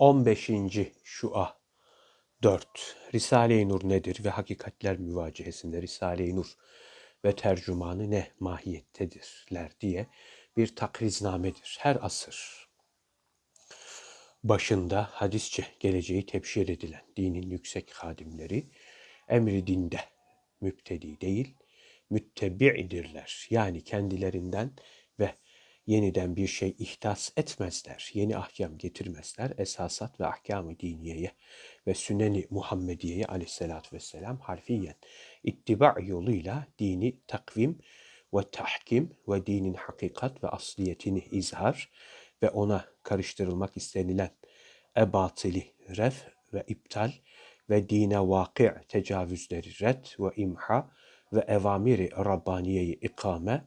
15. Şua 4. Risale-i Nur nedir ve hakikatler müvacehesinde Risale-i Nur ve tercümanı ne mahiyettedirler diye bir takriznamedir. Her asır başında hadisçe geleceği tebşir edilen dinin yüksek hadimleri emri dinde müptedi değil, müttebi'dirler. Yani kendilerinden yeniden bir şey ihtas etmezler. Yeni ahkam getirmezler. Esasat ve ahkamı diniyeye ve süneni Muhammediyeye aleyhissalatü vesselam harfiyen ittiba yoluyla dini takvim ve tahkim ve dinin hakikat ve asliyetini izhar ve ona karıştırılmak istenilen ebatili ref ve iptal ve dine vakı tecavüzleri red ve imha ve evamiri Rabbaniye'yi ikame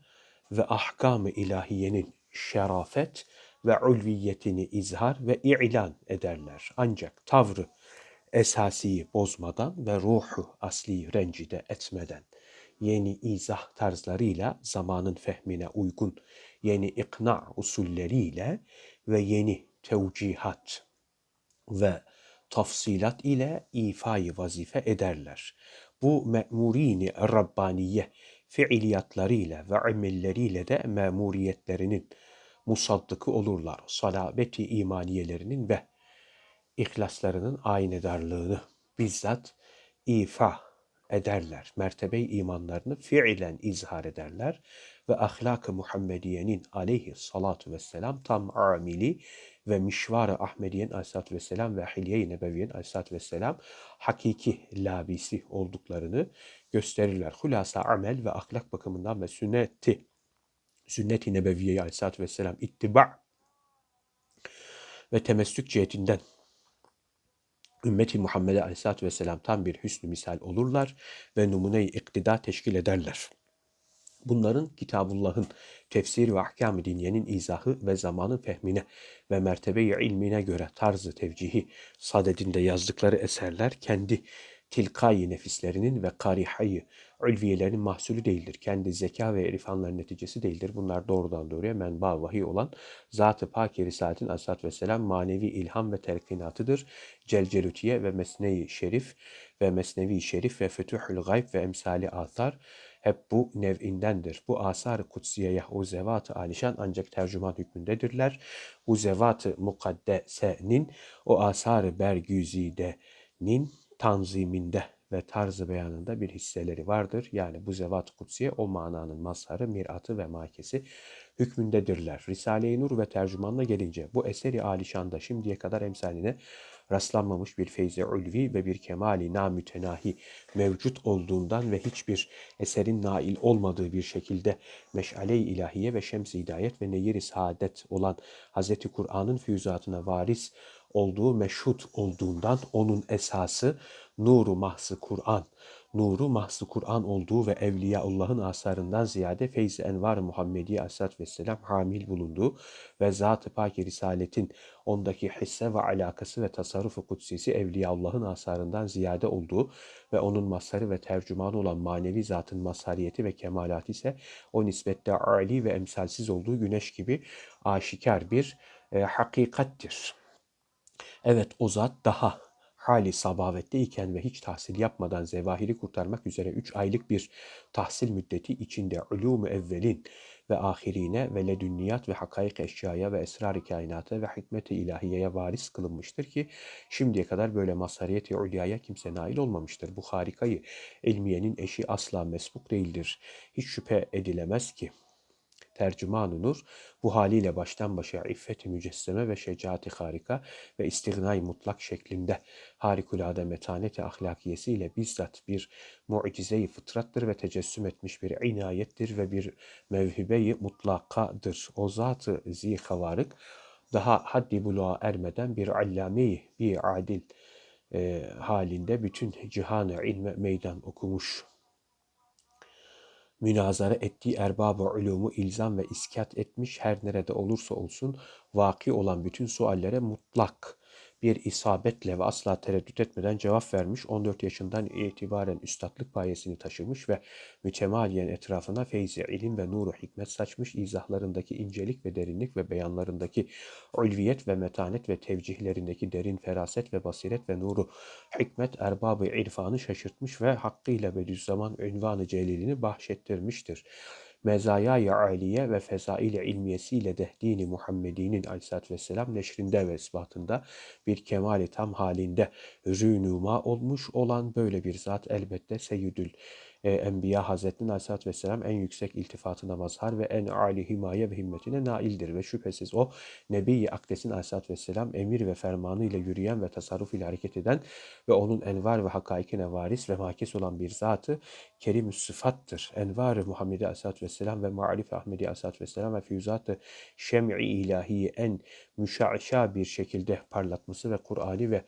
ve ahkam-ı ilahiyenin şerafet ve ulviyetini izhar ve ilan ederler. Ancak tavrı esasiyi bozmadan ve ruhu asli rencide etmeden yeni izah tarzlarıyla zamanın fehmine uygun yeni ikna usulleriyle ve yeni tevcihat ve tafsilat ile ifayı vazife ederler. Bu me'murini Rabbaniye fiiliyatlarıyla ve amelleriyle de memuriyetlerinin musaddıkı olurlar. Salabeti imaniyelerinin ve ihlaslarının aynedarlığını bizzat ifa ederler. Mertebe imanlarını fiilen izhar ederler ve ahlak-ı Muhammediye'nin aleyhi salatu vesselam tam amili ve mişvar-ı Ahmediye'nin aleyhissalatü vesselam ve Hilye-i Nebeviye'nin aleyhissalatü vesselam hakiki labisi olduklarını gösterirler. Hulasa amel ve ahlak bakımından ve sünneti sünnet-i nebeviyeyi aleyhissalatü vesselam ittiba ve temessük cihetinden ümmeti Muhammed aleyhissalatü vesselam tam bir hüsnü misal olurlar ve numune-i iktida teşkil ederler. Bunların Kitabullah'ın tefsir ve ahkam-ı diniyenin izahı ve zamanın fehmine ve mertebe-i ilmine göre tarzı tevcihi sadedinde yazdıkları eserler kendi tilkai nefislerinin ve karihayı ülviyelerinin mahsulü değildir. Kendi zeka ve irfanların neticesi değildir. Bunlar doğrudan doğruya menba vahiy olan Zat-ı Pak-i Risaletin Aleyhisselatü Vesselam manevi ilham ve telkinatıdır. Celcelutiye ve Mesne-i Şerif ve Mesnevi Şerif ve Fütuhül Gayb ve emsali athar hep bu nev'indendir. Bu asar-ı kutsiyeye o zevat-ı alişan ancak tercüman hükmündedirler. Bu zevat-ı mukaddesenin o asar-ı bergüzidenin tanziminde ve tarzı beyanında bir hisseleri vardır. Yani bu zevat kutsiye o mananın mazharı, miratı ve makesi hükmündedirler. Risale-i Nur ve tercümanla gelince bu eseri alişanda şimdiye kadar emsaline rastlanmamış bir feyze ulvi ve bir kemali namütenahi mevcut olduğundan ve hiçbir eserin nail olmadığı bir şekilde meşale-i ilahiye ve şems-i hidayet ve neyir-i saadet olan Hz. Kur'an'ın füyüzatına varis olduğu meşhut olduğundan onun esası nuru mahsı Kur'an, nuru mahsı Kur'an olduğu ve Evliyaullah'ın asarından ziyade feyz envar Muhammedi Aleyhisselatü Vesselam hamil bulunduğu ve Zat-ı Pak Risaletin ondaki hisse ve alakası ve tasarrufu kutsisi Evliyaullah'ın asarından ziyade olduğu ve onun masarı ve tercümanı olan manevi zatın masariyeti ve kemalatı ise o nispette ali ve emsalsiz olduğu güneş gibi aşikar bir e, hakikattir. Evet o zat daha hali sabavette iken ve hiç tahsil yapmadan zevahiri kurtarmak üzere üç aylık bir tahsil müddeti içinde ulûmu evvelin ve ahirine ve ledünniyat ve hakaik eşyaya ve esrar-ı kainata ve hikmet-i ilahiyeye varis kılınmıştır ki şimdiye kadar böyle mazhariyet-i ulyaya kimse nail olmamıştır. Bu harikayı ilmiyenin eşi asla mesbuk değildir. Hiç şüphe edilemez ki tercüman nur bu haliyle baştan başa iffet-i mücesseme ve şecaati harika ve istignay mutlak şeklinde harikulade metaneti ahlakiyesiyle bizzat bir mucize-i fıtrattır ve tecessüm etmiş bir inayettir ve bir mevhibe-i mutlakadır. O zat-ı zihavarık daha haddi buluğa ermeden bir allame bir adil e, halinde bütün cihanı ilme meydan okumuş münazara ettiği erbab-ı ulumu ilzam ve iskat etmiş her nerede olursa olsun vaki olan bütün suallere mutlak bir isabetle ve asla tereddüt etmeden cevap vermiş. 14 yaşından itibaren üstadlık payesini taşımış ve mütemadiyen etrafına feyzi ilim ve nuru hikmet saçmış. izahlarındaki incelik ve derinlik ve beyanlarındaki ulviyet ve metanet ve tevcihlerindeki derin feraset ve basiret ve nuru hikmet erbabı irfanı şaşırtmış ve hakkıyla Bediüzzaman ünvanı celilini bahşettirmiştir mezaya aliye ve fezail ilmiyesiyle de dini Muhammedi'nin aleyhissalatü vesselam neşrinde ve ispatında bir kemali tam halinde rünuma olmuş olan böyle bir zat elbette Seyyidül e, Enbiya Hazretinin Aleyhisselatü Vesselam en yüksek iltifatına mazhar ve en âli himaye ve himmetine naildir. Ve şüphesiz o Nebi-i Akdes'in Aleyhisselatü Vesselam emir ve fermanı ile yürüyen ve tasarruf ile hareket eden ve onun envar ve hakaikine varis ve makis olan bir zatı kerim sıfattır. Envar-ı Muhammedi Aleyhisselatü Vesselam ve Ma'rif Ahmedi Aleyhisselatü Vesselam ve füyuzat-ı şem'i ilahiyi en müşaşa bir şekilde parlatması ve Kur'an'i ve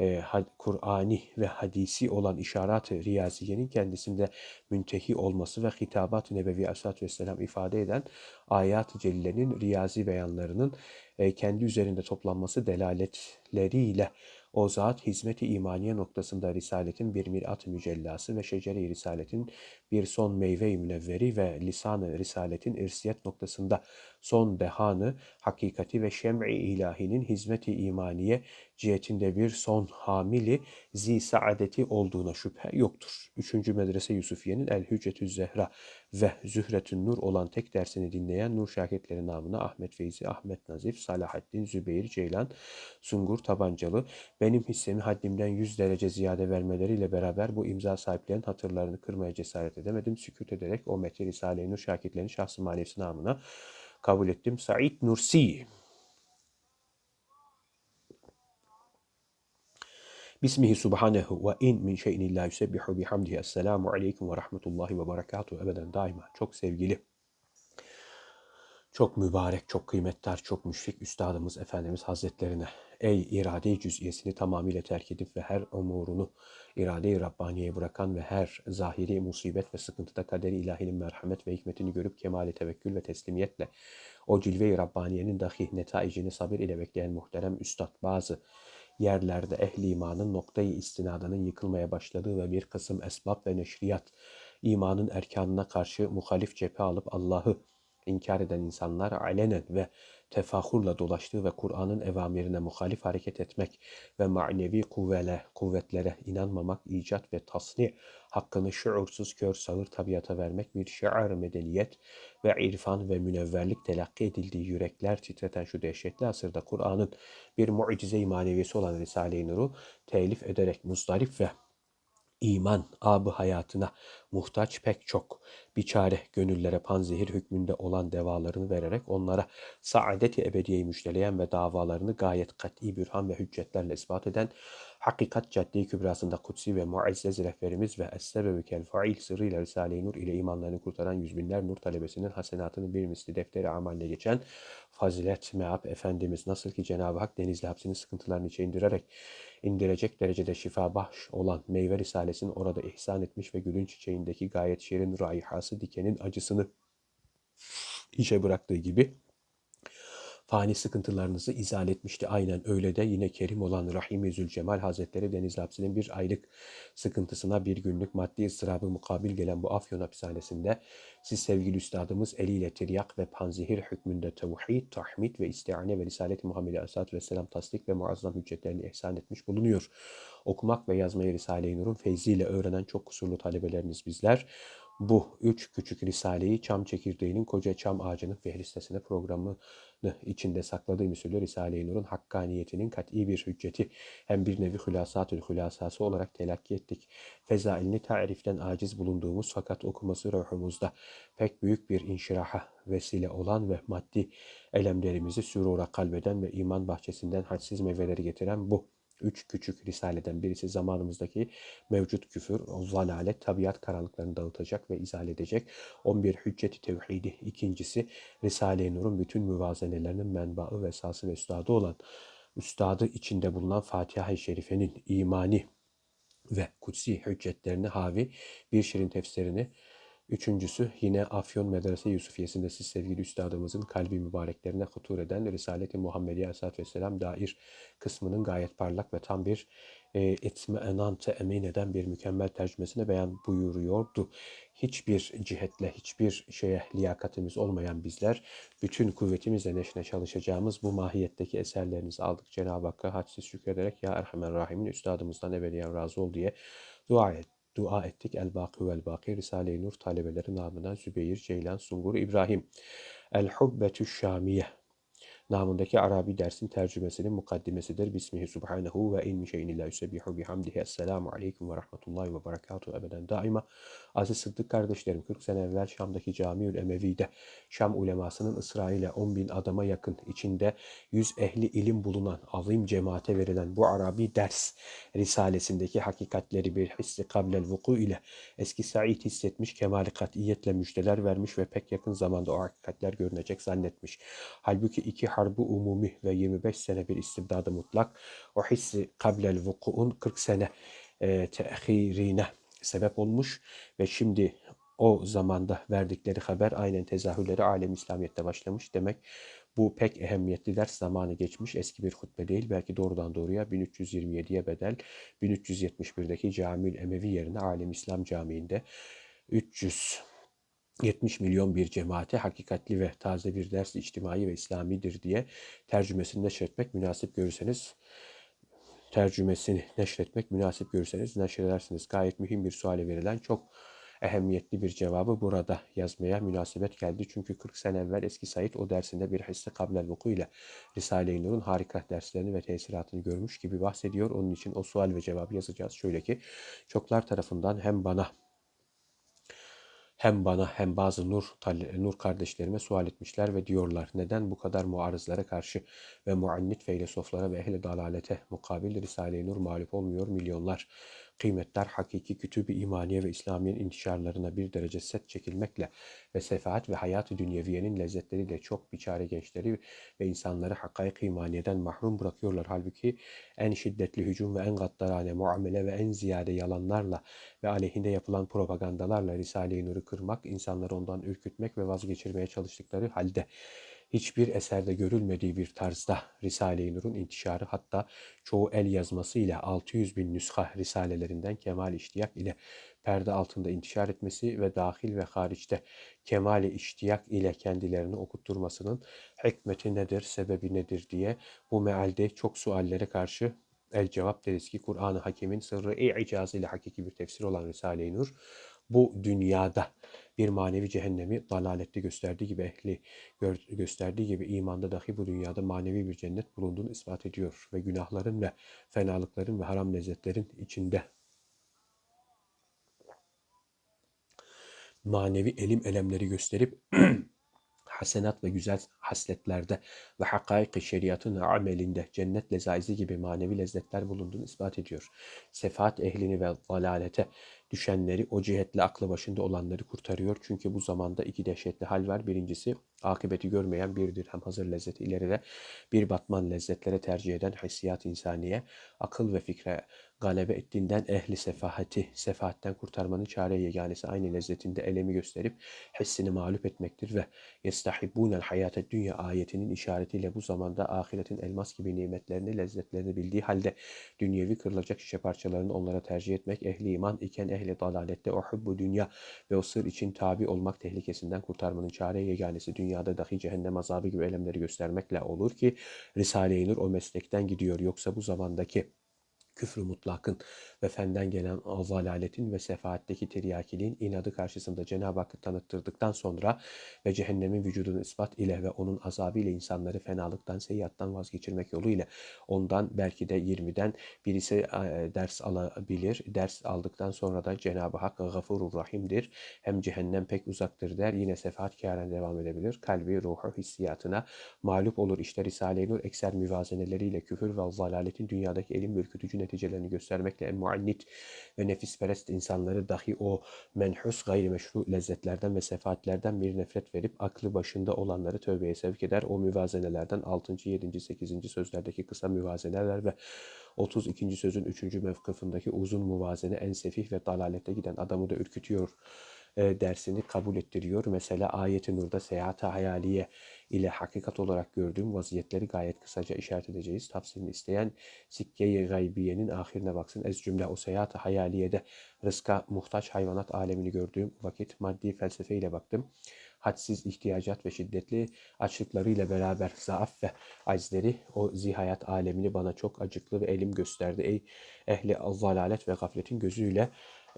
e, Kur'ani ve hadisi olan işaret-i riyaziyenin kendisinde müntehi olması ve hitabat-ı nebevi aleyhissalatü vesselam ifade eden ayat-ı celillenin riyazi beyanlarının e, kendi üzerinde toplanması delaletleriyle o zat hizmeti imaniye noktasında Risaletin bir mirat-ı mücellası ve şecere-i Risaletin bir son meyve-i münevveri ve lisan-ı Risaletin irsiyet noktasında son dehanı, hakikati ve şem'i ilahinin hizmeti imaniye cihetinde bir son hamili zi saadeti olduğuna şüphe yoktur. Üçüncü medrese Yusufiye'nin El Hüccetü Zehra ve Zühretün Nur olan tek dersini dinleyen Nur şakirtleri namına Ahmet Feyzi, Ahmet Nazif, Salahaddin, Zübeyir, Ceylan, Sungur, Tabancalı, benim hissemi haddimden yüz derece ziyade vermeleriyle beraber bu imza sahiplerinin hatırlarını kırmaya cesaret edemedim. Sükut ederek o Mete Risale-i Nur şakirtlerinin şahsı manevisi namına kabul ettim. Said Nursi. Bismihi subhanehu ve in min şeyin illa yusebbihu bihamdihi. Esselamu aleyküm ve rahmetullahi ve berekatuhu. Ebeden daima. Çok sevgili, çok mübarek, çok kıymetli, çok müşfik Üstadımız Efendimiz Hazretlerine ey irade-i cüz'iyesini tamamıyla terk edip ve her umurunu irade-i Rabbaniye bırakan ve her zahiri musibet ve sıkıntıda kaderi ilahinin merhamet ve hikmetini görüp kemali tevekkül ve teslimiyetle o cilve-i Rabbaniye'nin dahi netaicini sabır ile bekleyen muhterem üstad bazı yerlerde ehli imanın noktayı istinadının yıkılmaya başladığı ve bir kısım esbab ve neşriyat imanın erkanına karşı muhalif cephe alıp Allah'ı inkar eden insanlar alenen ve tefahurla dolaştığı ve Kur'an'ın evamirine muhalif hareket etmek ve manevi kuvvele, kuvvetlere inanmamak, icat ve tasni hakkını şuursuz kör sağır tabiata vermek bir şiar medeniyet ve irfan ve münevverlik telakki edildiği yürekler titreten şu dehşetli asırda Kur'an'ın bir mucize-i maneviyesi olan Risale-i Nur'u telif ederek muzdarip ve iman abı hayatına muhtaç pek çok. Biçare gönüllere panzehir hükmünde olan devalarını vererek onlara saadeti ebediyeyi müjdeleyen ve davalarını gayet kat'i bürhan ve hüccetlerle ispat eden hakikat cadde kübrasında kutsi ve muazzez rehberimiz ve es-sebebi kel fail sırrıyla Risale-i Nur ile imanlarını kurtaran yüz binler nur talebesinin hasenatını bir misli defteri amaline geçen fazilet meab Efendimiz nasıl ki Cenab-ı Hak denizli hapsinin sıkıntılarını içe indirerek indirecek derecede şifa bahş olan meyve risalesini orada ihsan etmiş ve gülün çiçeğindeki gayet şirin raihası dikenin acısını işe bıraktığı gibi fani sıkıntılarınızı izale etmişti. Aynen öyle de yine kerim olan Rahim-i Zülcemal Hazretleri Deniz Hapsi'nin bir aylık sıkıntısına bir günlük maddi ıstırabı mukabil gelen bu Afyon hapishanesinde siz sevgili üstadımız eliyle tiryak ve panzehir hükmünde tevhid, tahmid ve istiane ve Risalet-i Muhammed Aleyhisselatü Vesselam tasdik ve muazzam hüccetlerini ihsan etmiş bulunuyor. Okumak ve yazmayı Risale-i Nur'un feyziyle öğrenen çok kusurlu talebeleriniz bizler. Bu üç küçük risaleyi çam çekirdeğinin koca çam ağacının fehristesine programını içinde sakladığı müsüllü Risale-i Nur'un hakkaniyetinin kat'i bir hücceti hem bir nevi hülasatül hülasası olarak telakki ettik. Fezailini tariften aciz bulunduğumuz fakat okuması ruhumuzda pek büyük bir inşiraha vesile olan ve maddi elemlerimizi sürura kalbeden ve iman bahçesinden hadsiz meyveleri getiren bu üç küçük risaleden birisi zamanımızdaki mevcut küfür, zalalet, tabiat karanlıklarını dağıtacak ve izale edecek. 11 hücceti tevhidi. İkincisi Risale-i Nur'un bütün müvazenelerinin menbaı ve esası ve üstadı olan üstadı içinde bulunan Fatiha-i Şerife'nin imani ve kutsi hüccetlerini havi bir şirin tefsirini Üçüncüsü yine Afyon Medrese Yusufiyesi'nde siz sevgili üstadımızın kalbi mübareklerine hutur eden Risalet-i Muhammediye Aleyhisselatü Vesselam dair kısmının gayet parlak ve tam bir e, etme enante emin eden bir mükemmel tercümesine beyan buyuruyordu. Hiçbir cihetle, hiçbir şeye liyakatimiz olmayan bizler bütün kuvvetimizle neşne çalışacağımız bu mahiyetteki eserlerinizi aldık. Cenab-ı Hakk'a hadsiz şükrederek Ya Erhamer Rahim'in üstadımızdan ebediyen razı ol diye dua et dua ettik. El Baki vel Baki Risale-i Nur talebeleri namına Zübeyir, Ceylan, Sungur, İbrahim. El Hubbetü Şamiye namındaki Arabi dersin tercümesinin mukaddimesidir. Bismihi subhanehu ve in min şeyin illa yusebbihu bihamdihi. Esselamu aleyküm ve rahmetullahi ve berekatuhu ebeden daima. Aziz Sıddık kardeşlerim 40 sene evvel Şam'daki Camiül Emevi'de Şam ulemasının ısrarıyla 10 bin adama yakın içinde 100 ehli ilim bulunan azim cemaate verilen bu Arabi ders risalesindeki hakikatleri bir hissi kablel vuku ile eski Said hissetmiş kemali katiyetle müjdeler vermiş ve pek yakın zamanda o hakikatler görünecek zannetmiş. Halbuki iki harbu umumi ve 25 sene bir istibdadı mutlak o hissi kablel vuku'un 40 sene e, tehirine sebep olmuş ve şimdi o zamanda verdikleri haber aynen tezahürleri alem İslamiyet'te başlamış. Demek bu pek ehemmiyetli ders zamanı geçmiş eski bir hutbe değil belki doğrudan doğruya 1327'ye bedel 1371'deki Camil Emevi yerine Alem İslam Camii'nde 300 70 milyon bir cemaate hakikatli ve taze bir ders içtimai ve İslamidir diye tercümesini neşretmek münasip görürseniz tercümesini neşretmek münasip görürseniz neşredersiniz. Gayet mühim bir suale verilen çok ehemmiyetli bir cevabı burada yazmaya münasebet geldi. Çünkü 40 sene evvel eski Said o dersinde bir hissi kablel vuku ile Risale-i Nur'un harika derslerini ve tesiratını görmüş gibi bahsediyor. Onun için o sual ve cevabı yazacağız. Şöyle ki çoklar tarafından hem bana hem bana hem bazı Nur, Nur kardeşlerime sual etmişler ve diyorlar neden bu kadar muarızlara karşı ve muannit filozoflara ve ehli dalalete mukabil Risale-i Nur mağlup olmuyor milyonlar kıymetler hakiki kütübü imaniye ve İslamiye'nin intişarlarına bir derece set çekilmekle ve sefaat ve hayat-ı dünyeviyenin lezzetleriyle çok biçare gençleri ve insanları hakaik imaniyeden mahrum bırakıyorlar. Halbuki en şiddetli hücum ve en gaddarane muamele ve en ziyade yalanlarla ve aleyhinde yapılan propagandalarla Risale-i Nur'u kırmak, insanları ondan ürkütmek ve vazgeçirmeye çalıştıkları halde hiçbir eserde görülmediği bir tarzda Risale-i Nur'un intişarı hatta çoğu el yazması ile 600 bin nüsha risalelerinden kemal iştiyak ile perde altında intişar etmesi ve dahil ve hariçte kemali iştiyak ile kendilerini okutturmasının hikmeti nedir, sebebi nedir diye bu mealde çok suallere karşı el cevap deriz ki Kur'an-ı Hakim'in sırrı i ile hakiki bir tefsir olan Risale-i Nur bu dünyada bir manevi cehennemi dalalette gösterdiği gibi ehli gösterdiği gibi imanda dahi bu dünyada manevi bir cennet bulunduğunu ispat ediyor ve günahların ve fenalıkların ve haram lezzetlerin içinde manevi elim elemleri gösterip hasenat ve güzel hasletlerde ve hakaik şeriatın amelinde cennet lezaizi gibi manevi lezzetler bulunduğunu ispat ediyor. Sefaat ehlini ve dalalete düşenleri o cihetle aklı başında olanları kurtarıyor. Çünkü bu zamanda iki dehşetli hal var. Birincisi akıbeti görmeyen bir dirhem hazır lezzeti ileride bir batman lezzetlere tercih eden hissiyat insaniye, akıl ve fikre galebe ettiğinden ehli sefahati, sefahatten kurtarmanın çare yeganesi aynı lezzetinde elemi gösterip hissini mağlup etmektir ve yestahibbûnel hayate dünya ayetinin işaretiyle bu zamanda ahiretin elmas gibi nimetlerini, lezzetlerini bildiği halde dünyevi kırılacak şişe parçalarını onlara tercih etmek ehli iman iken ehli dalalette o hubbu dünya ve o sır için tabi olmak tehlikesinden kurtarmanın çare yeganesi dünyada dahi cehennem azabı gibi elemleri göstermekle olur ki Risale-i Nur o meslekten gidiyor. Yoksa bu zamandaki küfrü mutlakın ve fenden gelen zalaletin ve sefaatteki tiryakiliğin inadı karşısında Cenab-ı Hakk'ı tanıttırdıktan sonra ve cehennemin vücudunu ispat ile ve onun azabı ile insanları fenalıktan, seyyattan vazgeçirmek yoluyla ondan belki de 20'den birisi e, ders alabilir. Ders aldıktan sonra da Cenab-ı Hak gafurur rahimdir. Hem cehennem pek uzaktır der. Yine sefaatkâren devam edebilir. Kalbi, ruhu, hissiyatına mağlup olur. İşte Risale-i Nur ekser müvazeneleriyle küfür ve zalaletin dünyadaki elim ürkütücü neticelerini göstermekle en muannit ve nefisperest insanları dahi o menhus gayrimeşru lezzetlerden ve sefaatlerden bir nefret verip aklı başında olanları tövbeye sevk eder. O müvazenelerden 6. 7. 8. sözlerdeki kısa müvazeneler ve 32. sözün 3. mevkıfındaki uzun muvazene en sefih ve dalalette giden adamı da ürkütüyor e, dersini kabul ettiriyor. Mesela ayet-i nurda seyahat hayaliye ile hakikat olarak gördüğüm vaziyetleri gayet kısaca işaret edeceğiz. Tafsirini isteyen sikke-i gaybiyenin ahirine baksın. Ez cümle o seyahat hayaliyede rızka muhtaç hayvanat alemini gördüğüm vakit maddi felsefe ile baktım hadsiz ihtiyacat ve şiddetli açlıklarıyla beraber zaaf ve acizleri o zihayat alemini bana çok acıklı ve elim gösterdi. Ey ehli zalalet ve gafletin gözüyle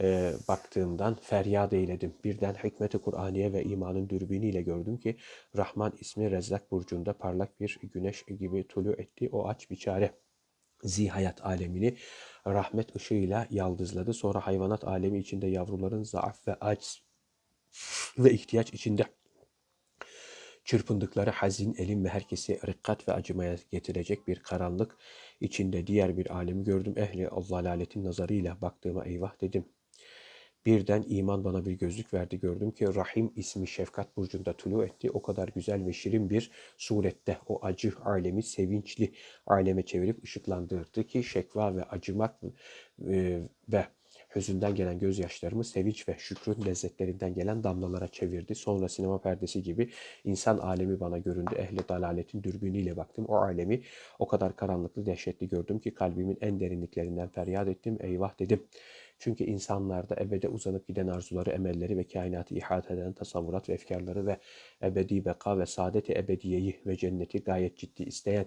e, baktığımdan feryat eyledim. Birden hikmeti Kur'aniye ve imanın dürbünüyle gördüm ki Rahman ismi Rezzak burcunda parlak bir güneş gibi tulu etti. O aç biçare zihayat alemini rahmet ışığıyla yaldızladı. Sonra hayvanat alemi içinde yavruların zaaf ve aciz ve ihtiyaç içinde çırpındıkları hazin elim ve herkesi rikkat ve acımaya getirecek bir karanlık içinde diğer bir alemi gördüm. Ehli zalaletin nazarıyla baktığıma eyvah dedim. Birden iman bana bir gözlük verdi. Gördüm ki Rahim ismi şefkat burcunda tulu etti. O kadar güzel ve şirin bir surette o acı alemi sevinçli aleme çevirip ışıklandırdı ki şekva ve acımak e, ve hüzünden gelen gözyaşlarımı sevinç ve şükrün lezzetlerinden gelen damlalara çevirdi. Sonra sinema perdesi gibi insan alemi bana göründü. Ehli dalaletin dürbünüyle baktım. O alemi o kadar karanlıklı, dehşetli gördüm ki kalbimin en derinliklerinden feryat ettim. Eyvah dedim. Çünkü insanlarda ebede uzanıp giden arzuları, emelleri ve kainatı ihate eden tasavvurat ve efkarları ve ebedi beka ve saadeti ebediyeyi ve cenneti gayet ciddi isteyen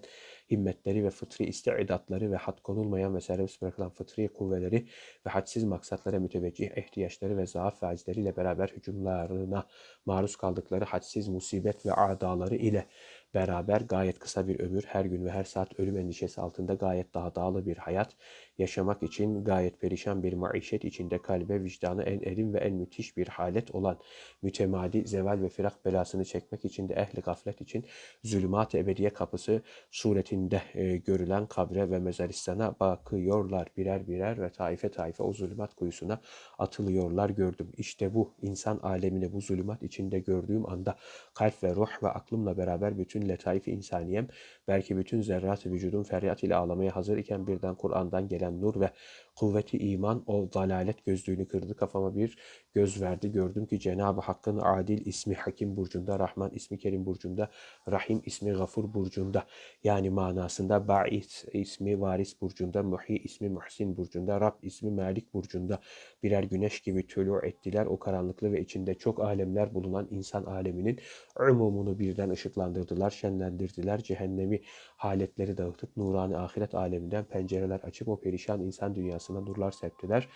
himmetleri ve fıtri istidatları ve had konulmayan ve serbest bırakılan fıtri kuvveleri ve hadsiz maksatlara müteveccih ihtiyaçları ve zaaf ve acizleriyle beraber hücumlarına maruz kaldıkları hadsiz musibet ve adaları ile beraber gayet kısa bir ömür, her gün ve her saat ölüm endişesi altında gayet daha dağlı bir hayat yaşamak için gayet perişan bir maişet içinde kalbe, vicdanı en erim ve en müthiş bir halet olan mütemadi zeval ve firak belasını çekmek için de ehli gaflet için zulümat ebediye kapısı suretinde e, görülen kabre ve mezaristana bakıyorlar birer birer ve taife taife o zulümat kuyusuna atılıyorlar gördüm. İşte bu insan alemini bu zulümat içinde gördüğüm anda kalp ve ruh ve aklımla beraber bütün letaif insaniyem belki bütün zerrat vücudum feryat ile ağlamaya hazır iken birden Kur'an'dan gelen nur ve kuvveti iman o dalalet gözlüğünü kırdı. Kafama bir göz verdi. Gördüm ki Cenab-ı Hakk'ın adil ismi Hakim burcunda, Rahman ismi Kerim burcunda, Rahim ismi Gafur burcunda. Yani manasında Ba'is ismi Varis burcunda, Muhi ismi Muhsin burcunda, Rab ismi Malik burcunda birer güneş gibi tülü ettiler. O karanlıklı ve içinde çok alemler bulunan insan aleminin umumunu birden ışıklandırdılar, şenlendirdiler. Cehennemi haletleri dağıtıp nurani ahiret aleminden pencereler açıp o perişan insan dünyasına nurlar septiler.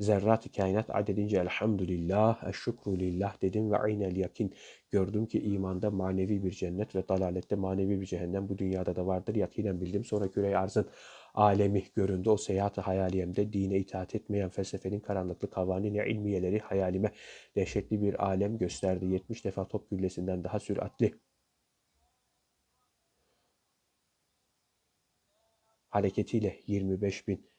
Zerrat-ı kainat adedince elhamdülillah, eşşükru lillah dedim ve aynel yakin. Gördüm ki imanda manevi bir cennet ve dalalette manevi bir cehennem bu dünyada da vardır. Yakinen bildim. Sonra küre arzın alemi göründü. O seyahat-ı hayaliyemde dine itaat etmeyen felsefenin karanlıklı kavanini ilmiyeleri hayalime dehşetli bir alem gösterdi. 70 defa top güllesinden daha süratli hareketiyle 25 bin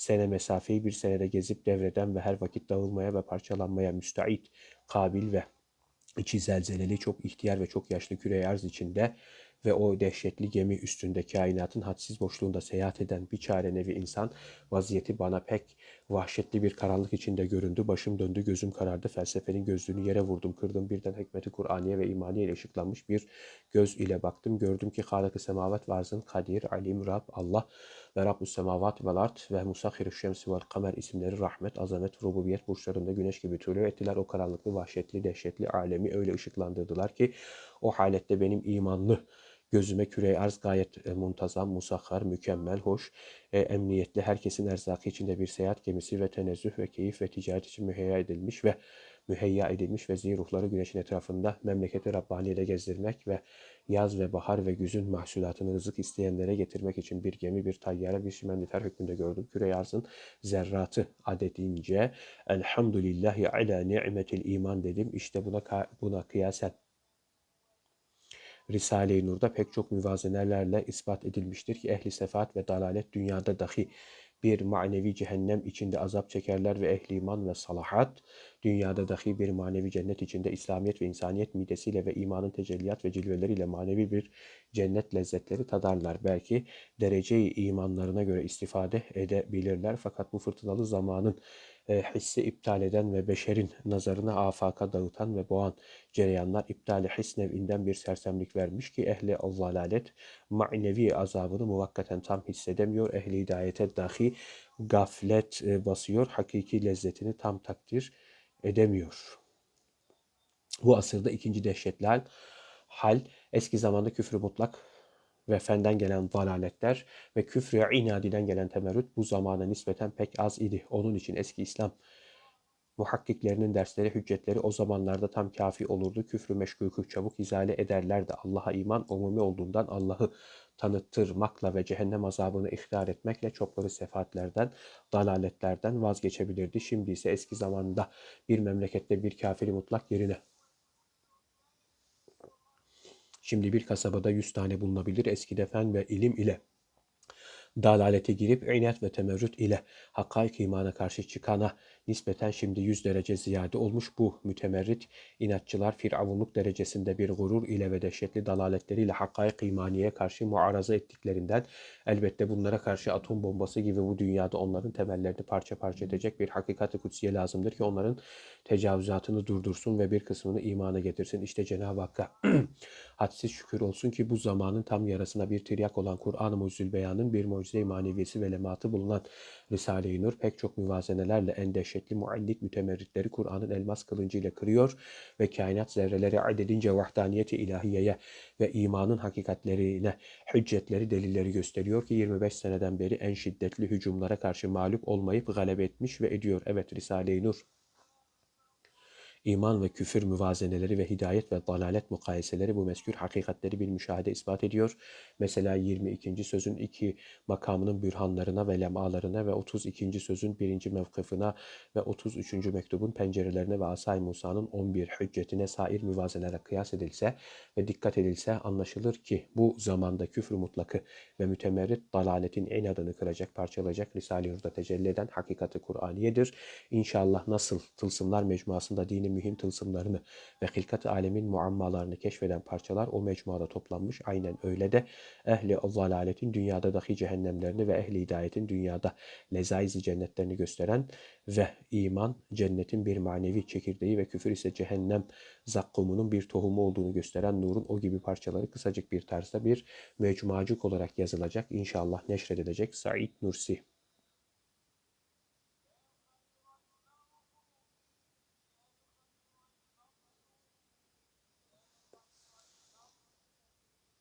sene mesafeyi bir senede gezip devreden ve her vakit dağılmaya ve parçalanmaya müstait, kabil ve içi zelzeleli çok ihtiyar ve çok yaşlı küre arz içinde ve o dehşetli gemi üstünde kainatın hadsiz boşluğunda seyahat eden bir çare nevi insan vaziyeti bana pek vahşetli bir karanlık içinde göründü. Başım döndü, gözüm karardı. Felsefenin gözlüğünü yere vurdum, kırdım. Birden hikmeti Kur'aniye ve imaniye ile ışıklanmış bir göz ile baktım. Gördüm ki Halık-ı Semavat varzın Kadir, Alim, Rab, Allah ve Rabbü Semavat ve Art ve Musahhir-i Şemsi vel Kamer isimleri rahmet, azamet, rububiyet burçlarında güneş gibi tülü ettiler. O karanlıklı, vahşetli, dehşetli alemi öyle ışıklandırdılar ki o halette benim imanlı Gözüme küre arz gayet e, muntazam, musahhar, mükemmel, hoş, e, emniyetli, herkesin erzakı içinde bir seyahat gemisi ve tenezzüh ve keyif ve ticaret için müheyya edilmiş ve müheyya edilmiş ve ziruhları güneşin etrafında memleketi Rabbaniye'de gezdirmek ve yaz ve bahar ve güzün mahsulatını rızık isteyenlere getirmek için bir gemi, bir tayyare, bir şimendifer hükmünde gördüm. Küre arzın zerratı adedince elhamdülillahi ala ni'metil iman dedim. İşte buna, buna kıyasen Risale-i Nur'da pek çok müvazenelerle ispat edilmiştir ki ehli sefaat ve dalalet dünyada dahi bir manevi cehennem içinde azap çekerler ve ehli iman ve salahat dünyada dahi bir manevi cennet içinde İslamiyet ve insaniyet midesiyle ve imanın tecelliyat ve cilveleriyle manevi bir cennet lezzetleri tadarlar. Belki dereceyi imanlarına göre istifade edebilirler. Fakat bu fırtınalı zamanın e, hissi iptal eden ve beşerin nazarına afaka dağıtan ve boğan cereyanlar iptali his nevinden bir sersemlik vermiş ki ehli zalalet manevi azabını muvakkaten tam hissedemiyor. Ehli hidayete dahi gaflet e, basıyor. Hakiki lezzetini tam takdir edemiyor. Bu asırda ikinci dehşetli hal, hal eski zamanda küfrü mutlak ve fenden gelen dalaletler ve küfrü inadiden gelen temerrüt bu zamana nispeten pek az idi. Onun için eski İslam muhakkiklerinin dersleri, hüccetleri o zamanlarda tam kafi olurdu. Küfrü meşkuku çabuk izale ederlerdi. Allah'a iman umumi olduğundan Allah'ı tanıttırmakla ve cehennem azabını ihtar etmekle çokları sefaatlerden, dalaletlerden vazgeçebilirdi. Şimdi ise eski zamanda bir memlekette bir kafiri mutlak yerine Şimdi bir kasabada yüz tane bulunabilir. Eskide fen ve ilim ile dalalete girip inat ve temerrüt ile hakaik imana karşı çıkana nispeten şimdi 100 derece ziyade olmuş bu mütemerrit inatçılar firavunluk derecesinde bir gurur ile ve dehşetli dalaletleriyle hakaik imaniye karşı muaraza ettiklerinden elbette bunlara karşı atom bombası gibi bu dünyada onların temellerini parça parça edecek bir hakikati kutsiye lazımdır ki onların tecavüzatını durdursun ve bir kısmını imana getirsin. İşte Cenab-ı Hakk'a hadsiz şükür olsun ki bu zamanın tam yarasına bir tiryak olan Kur'an-ı Mucizül Beyan'ın bir mucize-i maneviyesi ve lematı bulunan Risale-i Nur pek çok müvazenelerle en dehşetli muallit mütemerritleri Kur'an'ın elmas kılıncıyla kırıyor ve kainat zerreleri adedince vahdaniyeti ilahiyeye ve imanın hakikatlerine hüccetleri, delilleri gösteriyor ki 25 seneden beri en şiddetli hücumlara karşı mağlup olmayıp galebe etmiş ve ediyor. Evet Risale-i Nur İman ve küfür müvazeneleri ve hidayet ve dalalet mukayeseleri bu meskür hakikatleri bir müşahede ispat ediyor. Mesela 22. sözün iki makamının bürhanlarına ve lemalarına ve 32. sözün birinci mevkıfına ve 33. mektubun pencerelerine ve Asay Musa'nın 11 hüccetine sair müvazenelere kıyas edilse ve dikkat edilse anlaşılır ki bu zamanda küfür mutlakı ve mütemerrit dalaletin en adını kıracak, parçalayacak Risale-i Nur'da tecelli eden hakikati Kur'aniyedir. İnşallah nasıl tılsımlar mecmuasında dini mühim tılsımlarını ve hilkat alemin muammalarını keşfeden parçalar o mecmuada toplanmış. Aynen öyle de ehli zalaletin dünyada dahi cehennemlerini ve ehli hidayetin dünyada lezaizi cennetlerini gösteren ve iman cennetin bir manevi çekirdeği ve küfür ise cehennem zakkumunun bir tohumu olduğunu gösteren nurun o gibi parçaları kısacık bir tarzda bir mecmuacık olarak yazılacak. İnşallah neşredilecek Said Nursi.